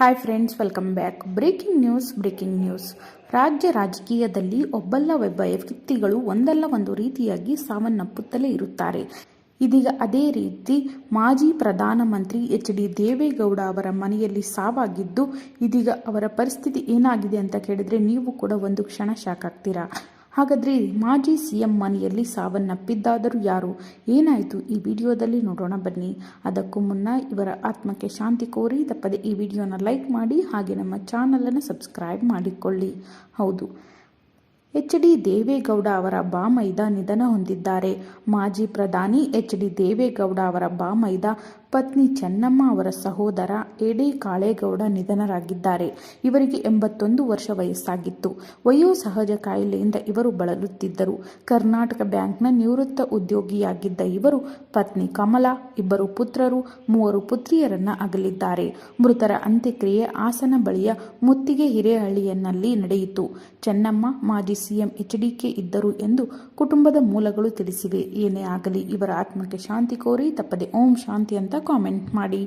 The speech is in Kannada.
Hi friends welcome back breaking news breaking news ರಾಜ್ಯ ರಾಜಕೀಯದಲ್ಲಿ ಒಬ್ಬಲ್ಲ ಒಬ್ಬ ವ್ಯಕ್ತಿಗಳು ಒಂದಲ್ಲ ಒಂದು ರೀತಿಯಾಗಿ ಸಾವನ್ನಪ್ಪುತ್ತಲೇ ಇರುತ್ತಾರೆ. ಇದೀಗ ಅದೇ ರೀತಿ ಮಾಜಿ ಪ್ರಧಾನಮಂತ್ರಿ ಎಚ್ ಡಿ ದೇವೇಗೌಡ ಅವರ ಮನೆಯಲ್ಲಿ ಸಾವಾಗಿದ್ದು, ಇದೀಗ ಅವರ ಪರಿಸ್ಥಿತಿ ಏನಾಗಿದೆ ಅಂತ ಕೇಳಿದರೆ ನೀವು ಕೂಡ ಒಂದು ಕ್ಷಣ ಶಾಕ್ ಆಗ್ತೀರಾ. ಹಾಗಾದ್ರೆ ಮಾಜಿ ಸಿ ಎಂ ಮನೆಯಲ್ಲಿ ಸಾವನ್ನಪ್ಪಿದ್ದಾದರೂ ಯಾರು? ಏನಾಯಿತು? ಈ ವಿಡಿಯೋದಲ್ಲಿ ನೋಡೋಣ ಬನ್ನಿ. ಅದಕ್ಕೂ ಮುನ್ನ ಇವರ ಆತ್ಮಕ್ಕೆ ಶಾಂತಿ ಕೋರಿ ತಪ್ಪದೆ ಈ ವಿಡಿಯೋನ ಲೈಕ್ ಮಾಡಿ ಹಾಗೆ ನಮ್ಮ ಚಾನಲನ್ನು ಸಬ್ಸ್ಕ್ರೈಬ್ ಮಾಡಿಕೊಳ್ಳಿ. ಹೌದು. ಎಚ್ ಡಿ ದೇವೇಗೌಡ ಅವರ ಬಾಮೈದ ನಿಧನ ಹೊಂದಿದ್ದಾರೆ. ಮಾಜಿ ಪ್ರಧಾನಿ ಎಚ್ ಡಿ ದೇವೇಗೌಡ ಅವರ ಬಾಮೈದ ಪತ್ನಿ ಚೆನ್ನಮ್ಮ ಅವರ ಸಹೋದರ ಎಡಿ ಕಾಳೇಗೌಡ ನಿಧನರಾಗಿದ್ದಾರೆ. ಇವರಿಗೆ ಎಂಬತ್ತೊಂದು ವರ್ಷ ವಯಸ್ಸಾಗಿತ್ತು. ವಯೋಸಹಜ ಕಾಯಿಲೆಯಿಂದ ಇವರು ಬಳಲುತ್ತಿದ್ದರು. ಕರ್ನಾಟಕ ಬ್ಯಾಂಕ್ನ ನಿವೃತ್ತ ಉದ್ಯೋಗಿಯಾಗಿದ್ದ ಇವರು ಪತ್ನಿ ಕಮಲಾ, ಇಬ್ಬರು ಪುತ್ರರು, ಮೂವರು ಪುತ್ರಿಯರನ್ನ ಅಗಲಿದ್ದಾರೆ. ಮೃತರ ಅಂತ್ಯಕ್ರಿಯೆ ಹಾಸನ ಬಳಿಯ ಮುತ್ತಿಗೆ ಹಿರೇಹಳ್ಳಿಯನ್ನಲ್ಲಿ ನಡೆಯಿತು. ಚೆನ್ನಮ್ಮ ಮಾಜಿ ಸಿಎಂ ಎಚ್ಡಿಕೆ ಇದ್ದರು ಎಂದು ಕುಟುಂಬದ ಮೂಲಗಳು ತಿಳಿಸಿವೆ. ಏನೇ ಆಗಲಿ, ಇವರ ಆತ್ಮಕ್ಕೆ ಶಾಂತಿ ಕೋರಿ ತಪ್ಪದೆ ಓಂ ಶಾಂತಿ ಅಂತ ಕಾಮೆಂಟ್ ಮಾಡಿ.